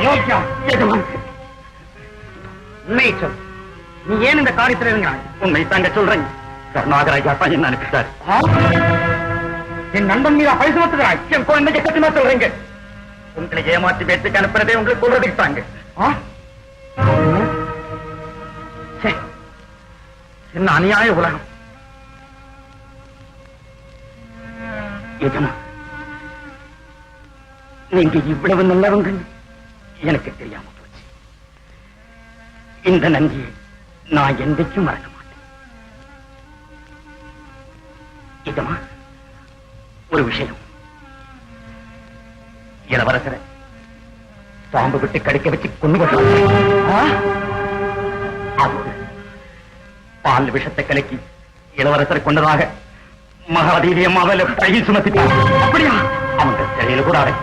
அயோக்கியா எஜமான். உண்மையை சொல். நீ ஏன் இந்த காரியத்தில் உண்மை தாங்க சொல்றேன். கருணாகராஜா தான் என்ன அனுப்பிட்டார் என் நண்பன் மீதா பழி சுமத்துகிறாய் என் குழந்தைக்கு சத்தியமா சொல்றீங்க. உங்களை ஏமாற்றி பேச்சுக்கு அனுப்புறதே உங்களுக்கு சொல்றதுக்கு தாங்க. என்ன? அநியாய உலகம். எஜமா நீங்க இவ்வளவு நல்லவங்க. எனக்கு தெரியாம போச்சு. இந்த நன்றியை நான் என்றைக்கும் மறக்க மாட்டேன். இதமா? ஒரு விஷயம். இளவரசரை பாம்பு விட்டு கடிக்க வச்சு கொண்டு அதோடு பால் விஷத்தை கலக்கி இளவரசரை கொண்டதாக மகாதேவி அம்மாவில பழகி சுமத்திட்டார். அப்படியா? அவங்க சிறையில் கூட அடைத்தார்